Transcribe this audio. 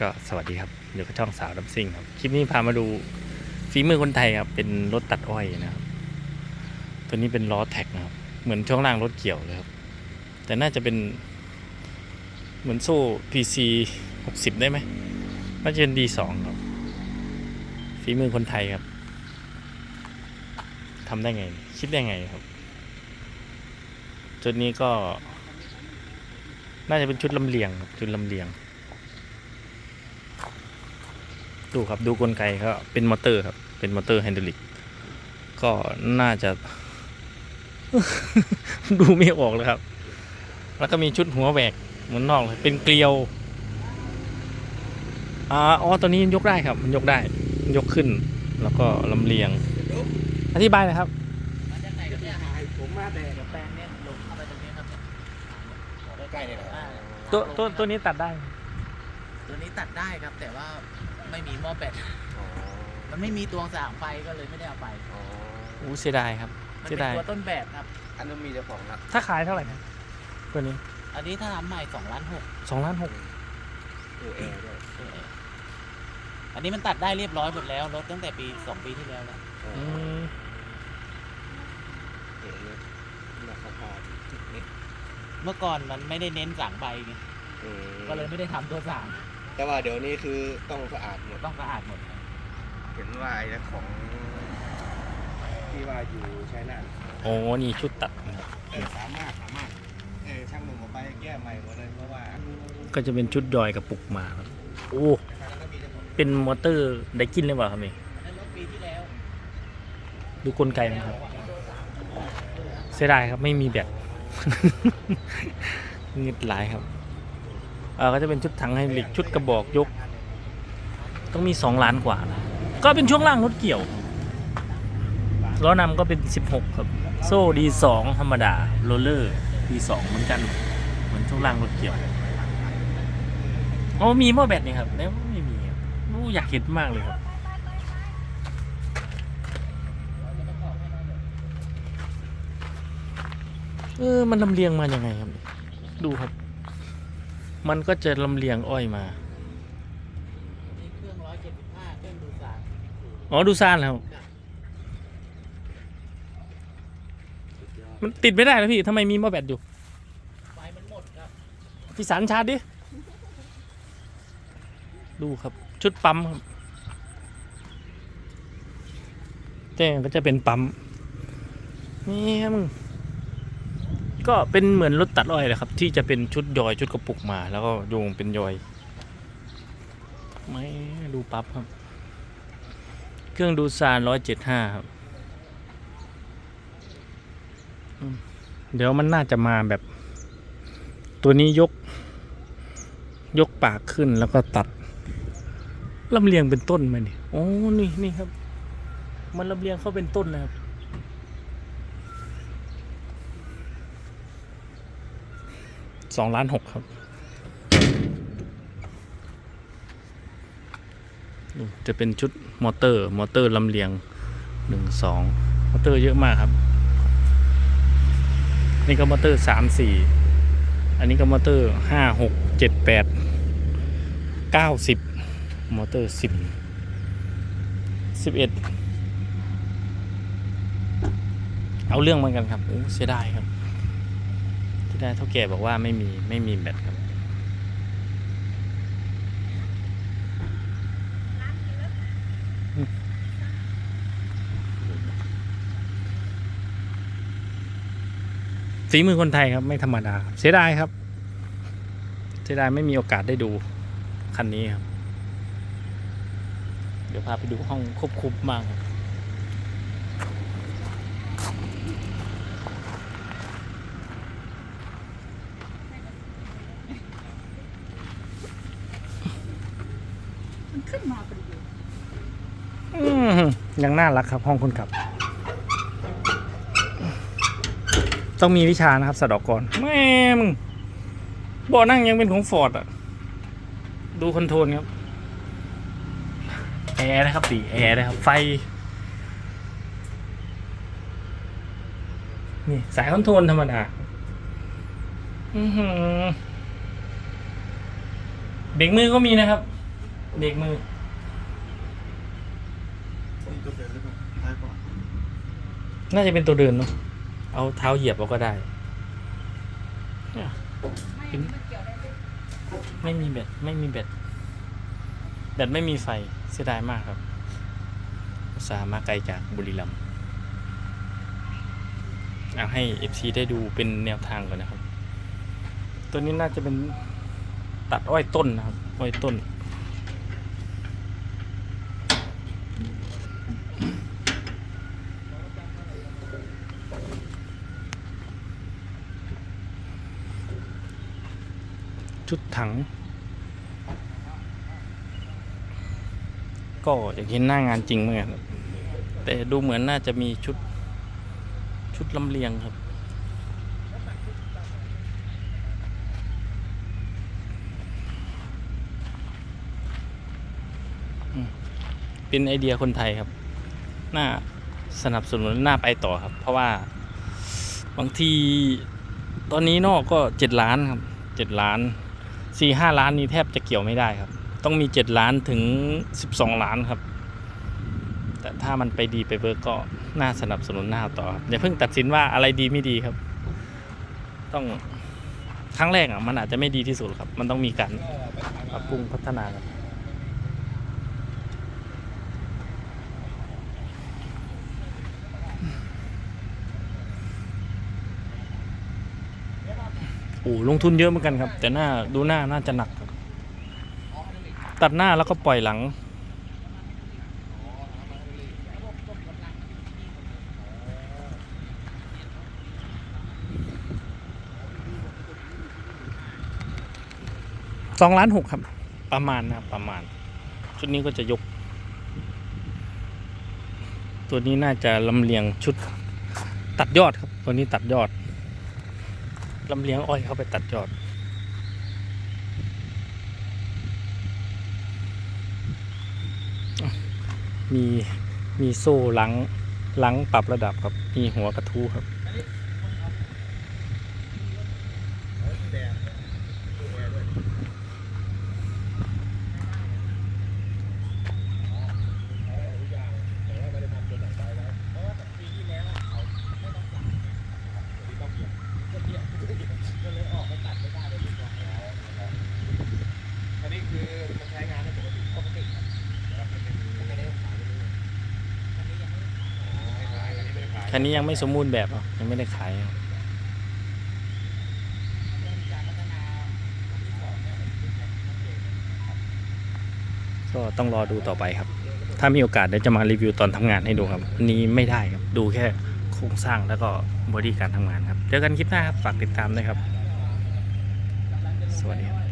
ก็สวัสดีครับอยู่กับช่องสาวดับซิ่งครับ คลิปนี้พามาดูฝีมือคนไทยครับ เป็นรถตัดอ้อยนะครับ ตัวนี้เป็นล้อแท็กนะครับ เหมือนช่วงล่างรถเกี่ยวเลยครับ แต่น่าจะเป็นเหมือนโซ่ PC 60 ได้ไหมน่าจะเป็น D2 ครับฝีมือคนไทยครับทำได้ไง คิดได้ไงครับชุดนี้ก็ น่าจะเป็นชุดลำเลียงครับ ชุดลำเลียง ดูครับดูกลไกก็เป็นมอเตอร์ครับ เป็นมอเตอร์ไฮดรอลิก ก็น่าจะ ดูไม่ออกเลยครับ แล้วก็มีชุดหัวแหวกเหมือนนอกเลยเป็นเกลียวอ่าอ๋อตัวนี้ยกได้ครับ มันยกได้มันยกขึ้น แล้วก็ลำเลียง อธิบายหนะครับมาจากไหนกันเนี่ยผมมาแต่เดี๋ยวแปลงเนี่ยลงเข้าไปตรงนี้ครับเนี่ยใกล้ๆเนี่ยแหละอ่าตัวตัวตัวนี้ตัดได้ ตัวนี้ตัดได้ครับแต่ว่า ไม่มีหม้อแบตมันไม่มีตัวสางไฟก็เลยไม่ได้เอาไปอู้เสียดายครับมันเสียเป็นดายตัวต้นแบบครับ อันนั้นมีเจ้าของนะถ้าขายเท่าไหร่นะตัวนี้อันนี้ถ้าทำใหม่สองล้านหกสองล้านหกตัวแอร์ด้วยอันนี้มันตัดได้เรียบร้อยหมดแล้วรถตั้งแต่ปีสองปีที่แล้วแล้วอืมเอ๋เลยราคาจุดนี้เมื่อก่อนมันไม่ได้เน้นสางใบไงอืมก็เลยไม่ได้ทำตัวสาง แต่ว่าเดี๋ยวนี้คือต้องสะอาดหมดต้องสะอาดหมดครับเห็นว่าไอ้ของที่ว่าอยู่ใช้น่านโอ้นี่ชุดตัดนะครับเออสามารถสามารถเออช่างหนุ่มเอาไปแก้ใหม่หมดเลยเพราะว่าก็จะเป็นชุดยอยกระปุกมาครับโอ้แล้วก็มีเจ้าของเป็นมอเตอร์ไดกินเลยเปล่าครับนี่อันนั้นรถปีที่แล้วดูกลไกนะครับ เสียดายครับไม่มีแบต เงิดหลายครับเออ ก็จะเป็นชุดถังไฮดรอลิกชุดกระบอกยก ต้องมีสองล้านกว่านะก็เป็นช่วงล่างรถเกี่ยวล้อนำก็เป็น 16 ครับ โซ่ดีสองธรรมดาโรลเลอร์ดีสองเหมือนกัน เหมือนช่วงล่างรถเกี่ยวอ๋อมีหม้อแบตนี่ครับแล้วไม่มีครับโอ้อยากเห็นมากเลยครับเออมันลำเลียงมาอย่างไงครับ ดูครับ มันก็จะลำเลียงอ้อยมานี่เครื่องร้อยเจ็ดสิบห้าเครื่องดูสางอ๋อดูซ่านแล้วมันติดไม่ได้แล้วพี่ทำไมมีหม้อแบตอยู่ไฟมันหมดครับพี่สันชาร์จดิ ดูครับ ชุดปั๊มครับแจ้งก็จะเป็นปั๊มนี่ครับมึง ก็เป็นเหมือนรถตัดอ้อยแหละครับ ที่จะเป็นชุดยอยชุดกระปุกมา แล้วก็โยงเป็นยอย ไม่ดูปั๊บครับ เครื่องดูซานร้อยเจ็ดห้าครับ เดี๋ยวมันน่าจะมาแบบ ตัวนี้ยก ยกปากขึ้นแล้วก็ตัดลำเลียงเป็นต้นมาเนี่ยโอ้นี่นี่ครับ มันลำเลียงเข้าเป็นต้นนะครับ สองล้านหกครับจะเป็นชุดมอเตอร์มอเตอร์ลำเลียงหนึ่งสองมอเตอร์เยอะมากครับ นี่ก็มอเตอร์สามสี่อันนี้ก็มอเตอร์ห้าหกเจ็ดแปดเก้าสิบมอเตอร์สิบสิบเอ็ดเอาเรื่องเหมือนกันครับโอ้เสียดายครับ เสียดายเท่าแก่บอกว่าไม่มีไม่มีแบตครับฝีมือคนไทยครับ ไม่ธรรมดาครับเสียดายครับ เสียดายไม่มีโอกาสได้ดูคันนี้ครับ เดี๋ยวพาไปดูห้องควบคุมมากครับอืม ยังน่ารักครับห้องคนขับ ต้องมีวิชานะครับสะดอกก่อนแม่มึงเบาะนั่งยังเป็นของฟอร์ดอะ ดูคอนโทรลครับแอร์นะครับสีแอร์นะครับ ไฟ นี่ สายคอนโทรลธรรมดาเบรกมือก็มีนะครับเบรกมือ นี่ตัวเดินหรือเปล่าท้ายก่อน น่าจะเป็นตัวเดินเนาะ เอาเท้าเหยียบเราก็ได้เนี่ยเป็นไม่มีแบตไม่มีแบตแบตไม่มีไฟเสียดายมากครับอุตส่าห์มาไกลจากบุรีรัมย์เอาให้ FC ได้ดูเป็นแนวทางก่อนนะครับ ตัวนี้น่าจะเป็นตัดอ้อยต้นนะครับ อ้อยต้น ชุดถัง ก็อยากเห็นหน้างานจริงเหมือนกันแต่ดูเหมือนน่าจะมีชุดชุดลำเลียงครับ เป็นไอเดียคนไทยครับ น่าสนับสนุนน่าไปต่อครับ เพราะว่าบางทีตอนนี้นอกก็เจ็ดล้านครับเจ็ดล้าน สี่ห้าล้านนี้แทบจะเกี่ยวไม่ได้ครับ ต้องมีเจ็ดล้านถึงสิบสองล้านครับ แต่ถ้ามันไปดีไปเบิร์กก็น่าสนับสนุนหน้าต่อครับอย่าเพิ่งตัดสินว่าอะไรดีไม่ดีครับ ต้องครั้งแรกอะมันอาจจะไม่ดีที่สุดครับ มันต้องมีการปรับปรุงพัฒนาครับ โอ้ลงทุนเยอะเหมือนกันครับ แต่หน้าดูหน้าน่าจะหนักครับตัดหน้าแล้วก็ปล่อยหลัง สองล้านหกครับ ประมาณนะประมาณ ชุดนี้ก็จะยก ตัวนี้น่าจะลำเลียงชุดตัดยอดครับ ตัวนี้ตัดยอด ลำเลียงอ้อยเข้าไปตัดยอด มีมีโซ่หลังหลังปรับระดับครับ มีหัวกระทู้ครับ อันนี้คือมันใช้งานได้ปกติปกติครับไม่ได้ขายเลยไม่ขายอันนี้ไม่ได้ขาย คันนี้ยังไม่สมบูรณ์แบบอะยังไม่ได้ขายก็ต้องรอดูต่อไปครับ ถ้ามีโอกาสเดี๋ยวจะมารีวิวตอนทำงานให้ดูครับอันนี้ไม่ได้ครับ ดูแค่โครงสร้างแล้วก็บอดี้การทำงานครับ เจอกันคลิปหน้าครับ ฝากติดตามด้วยครับ สวัสดีครับ